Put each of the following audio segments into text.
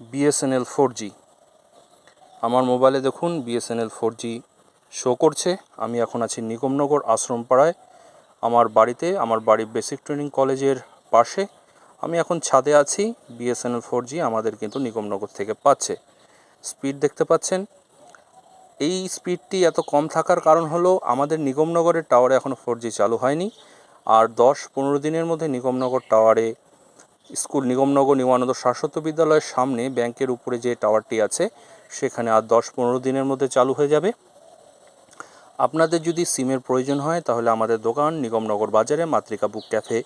BSNL four G আমার মোবাইলে দেখুন বিএসএনএল ফোর জি শো করছে। আমি এখন আছি নিগমনগর আশ্রমপাড়ায়। আমার বাড়িতে, আমার বাড়ির বেসিক ট্রেনিং কলেজের পাশে। আমি এখন ছাদে আছি বিএসএনএল ফোর জি আমাদের কিন্তু নিগমনগর থেকে পাচ্ছে। স্পিড দেখতে পাচ্ছেন? এই স্পিডটি এত কম থাকার কারণ হলো, আমাদের নিগমনগরের টাওয়ারে এখনও ফোর জি চালু হয়নি। আর দশ পনেরো দিনের মধ্যে নিগমনগর টাওয়ারে স্কুল নিগমনগর নিগমানন্দ শাশ্বত বিদ্যালয়ের সামনে ব্যাংকের উপরে যে টাওয়ারটি আছে, সেখানে আর দশ পনেরো দিনের মধ্যে চালু হয়ে যাবে। আপনাদের যদি সিমের প্রয়োজন হয়, তাহলে আমাদের দোকান নিগমনগর বাজারে মাতৃকা বুক ক্যাফে,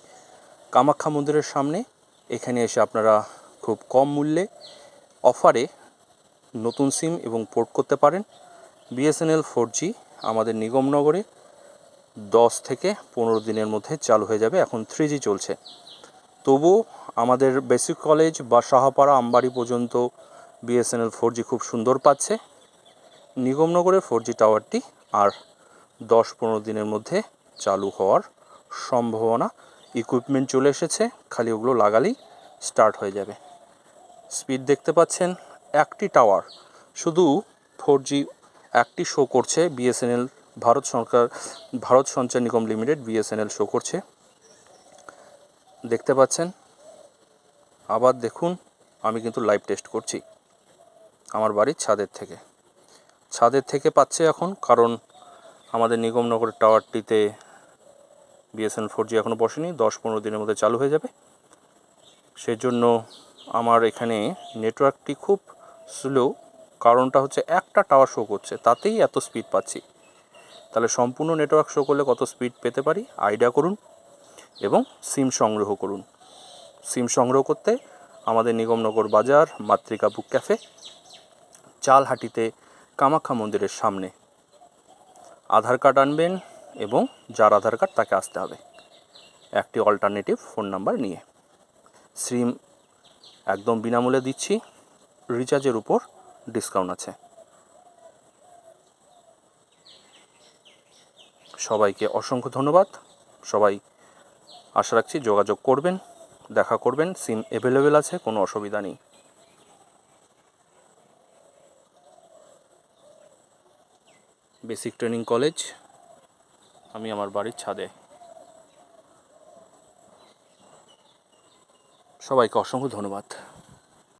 কামাখ্যা মন্দিরের সামনে। এখানে এসে আপনারা খুব কম মূল্যে অফারে নতুন সিম এবং পোর্ট করতে পারেন। বিএসএনএল ফোর জি আমাদের নিগমনগরে দশ থেকে পনেরো দিনের মধ্যে চালু হয়ে যাবে। এখন থ্রি জি চলছে। তবু আমাদের বেসিক কলেজ বা সাহাপাড়া আমবাড়ি পর্যন্ত বিএসএনএল ফোর খুব সুন্দর পাচ্ছে। নিগমনগরের ফোর টাওয়ারটি আর দশ পনেরো দিনের মধ্যে চালু হওয়ার সম্ভাবনা ইকুইপমেন্ট চলে এসেছে, খালি ওগুলো লাগালেই স্টার্ট হয়ে যাবে। স্পিড দেখতে পাচ্ছেন, একটি টাওয়ার শুধু ফোর জি একটি শো করছে বিএসএনএল, ভারত সরকার, ভারত সঞ্চার নিগম লিমিটেড বিএসএনএল শো করছে। দেখতে পাচ্ছেন আবার দেখুন, আমি কিন্তু লাইভ টেস্ট করছি। আমার বাড়ির ছাদের থেকে। ছাদের থেকে পাচ্ছে এখন, কারণ আমাদের নিগমনগরের টাওয়ারটিতে বিএসএন ফোর জি এখনও বসেনি, দশ পনেরো দিনের মধ্যে চালু হয়ে যাবে। সেজন্য আমার এখানে নেটওয়ার্কটি খুব স্লো কারণটা হচ্ছে একটা টাওয়ার শো করছে, তাতেই এত স্পিড পাচ্ছি। তাহলে সম্পূর্ণ নেটওয়ার্ক শো করলে কত স্পিড পেতে পারি? আইডিয়া করুন এবং সিম সংগ্রহ করুন। সিম সংগ্রহ করতে আমাদের নিগমনগর বাজার মাতৃকা বুক ক্যাফে, চালহাটিতে কামাখ্যা মন্দিরের সামনে। আধার কার্ড আনবেন এবং যার আধার কার্ড তাকে আসতে হবে। একটি অল্টারনেটিভ ফোন নাম্বার নিয়ে। সিম একদম বিনামূল্যে দিচ্ছি রিচার্জের উপর ডিসকাউন্ট আছে। সবাইকে অসংখ্য ধন্যবাদ। সবাই আশা রাখছি যোগাযোগ করবেন। দেখা করবেন, সিম অ্যাভেলেবেল আছে, কোনো অসুবিধা নেই। বেসিক ট্রেনিং কলেজ আমি আমার বাড়ির ছাদে। সবাইকে অসংখ্য ধন্যবাদ।